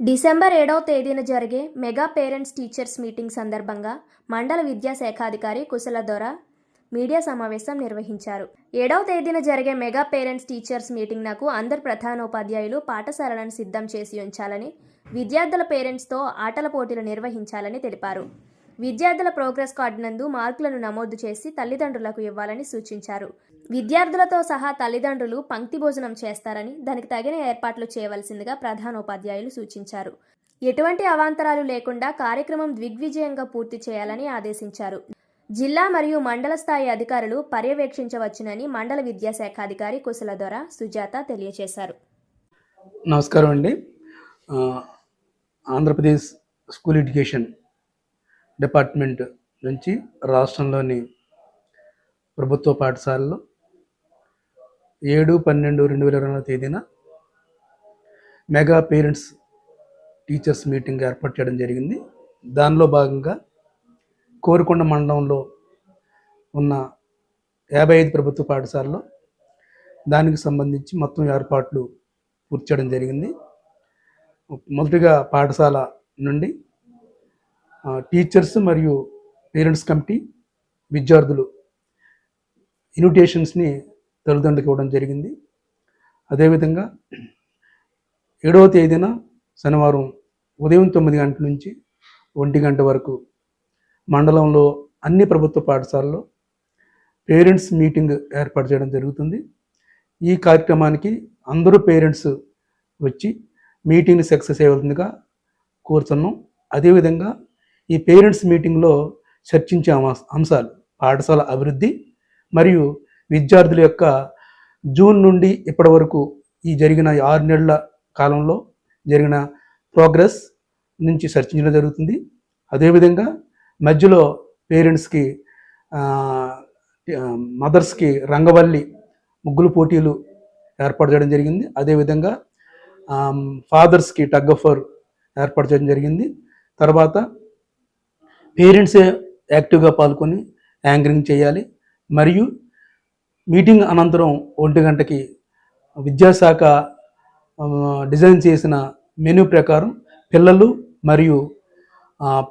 December ఏడవ తేదీన జరిగే మెగా పేరెంట్స్ టీచర్స్ మీటింగ్ సందర్భంగా మండల విద్యాశాఖాధికారి కుశల దొర మీడియా సమావేశం నిర్వహించారు. ఏడవ తేదీన జరిగే మెగా పేరెంట్స్ టీచర్స్ మీటింగ్ నాకు అందరు ప్రధానోపాధ్యాయులు పాఠశాలలను సిద్ధం చేసి ఉంచాలని విద్యార్థుల పేరెంట్స్తో ఆటల పోటీలు నిర్వహించాలని తెలిపారు. విద్యార్థుల ప్రోగ్రెస్ కార్డు నందు మార్కులను నమోదు చేసి తల్లిదండ్రులకు ఇవ్వాలని సూచించారు. విద్యార్థులతో సహా తల్లిదండ్రులు పంక్తి భోజనం చేస్తారని దానికి తగిన ఏర్పాట్లు చేయవలసిందిగా ప్రధానోపాధ్యాయులు సూచించారు. ఎటువంటి అవాంతరాలు లేకుండా కార్యక్రమం దిగ్విజయంగా పూర్తి చేయాలని ఆదేశించారు. జిల్లా మరియు మండల స్థాయి అధికారులు పర్యవేక్షించవచ్చునని మండల విద్యాశాఖాధికారి కుశలదొర సుజాత తెలియజేశారు. నమస్కారం అండి. ఆంధ్రప్రదేశ్ స్కూల్ ఎడ్యుకేషన్ డిపార్ట్మెంట్ నుంచి రాష్ట్రంలోని ప్రభుత్వ పాఠశాలలో ఏడు పన్నెండు రెండు వేల ఇరవై తేదీన మెగా పేరెంట్స్ టీచర్స్ మీటింగ్ ఏర్పాటు చేయడం జరిగింది. దానిలో భాగంగా కోరుకొండ మండలంలో ఉన్న యాభై ఐదు ప్రభుత్వ పాఠశాలలో దానికి సంబంధించి మొత్తం ఏర్పాట్లు పూర్తి చేయడం జరిగింది. మొదటిగా పాఠశాల నుండి టీచర్స్ మరియు పేరెంట్స్ కమిటీ విద్యార్థులు ఇన్విటేషన్స్ని తల్లిదండ్రులకు ఇవ్వడం జరిగింది. అదేవిధంగా ఏడవ తేదీన శనివారం ఉదయం తొమ్మిది గంటల నుంచి ఒంటి గంట వరకు మండలంలో అన్ని ప్రభుత్వ పాఠశాలలో పేరెంట్స్ మీటింగ్ ఏర్పాటు చేయడం జరుగుతుంది. ఈ కార్యక్రమానికి అందరూ పేరెంట్స్ వచ్చి మీటింగ్ని సక్సెస్ అయ్యవలసిందిగా కోరుతున్నాం అదేవిధంగా ఈ పేరెంట్స్ మీటింగ్లో చర్చించే అంశాలు పాఠశాల అభివృద్ధి మరియు విద్యార్థుల యొక్క జూన్ నుండి ఇప్పటి వరకు ఈ జరిగిన ఆరు నెలల కాలంలో జరిగిన ప్రోగ్రెస్ నుంచి చర్చించడం జరుగుతుంది. అదేవిధంగా మధ్యలో పేరెంట్స్కి మదర్స్కి రంగవల్లి ముగ్గులు పోటీలు ఏర్పాటు చేయడం జరిగింది. అదేవిధంగా ఫాదర్స్కి టగ్ ఆఫర్ ఏర్పాటు చేయడం జరిగింది. తర్వాత పేరెంట్సే యాక్టివ్గా పాల్గొని యాంకరింగ్ చేయాలి. మరియు మీటింగ్ అనంతరం ఒంటి గంటకి విద్యాశాఖ డిజైన్ చేసిన మెనూ ప్రకారం పిల్లలు మరియు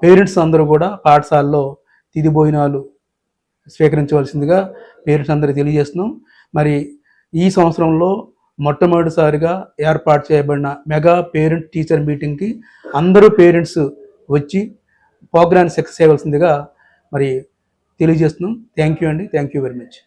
పేరెంట్స్ అందరూ కూడా పాఠశాలలో తిది భోజనాలు స్వీకరించవలసిందిగా పేరెంట్స్ అందరికీ తెలియజేస్తున్నాం. మరి ఈ సంవత్సరంలో మొట్టమొదటిసారిగా ఏర్పాటు చేయబడిన మెగా పేరెంట్ టీచర్ మీటింగ్కి అందరూ పేరెంట్స్ వచ్చి ప్రోగ్రామ్ సక్సెస్ చేయవలసిందిగా మరి తెలియజేస్తున్నాం. థ్యాంక్ యూ అండి. Thank you very much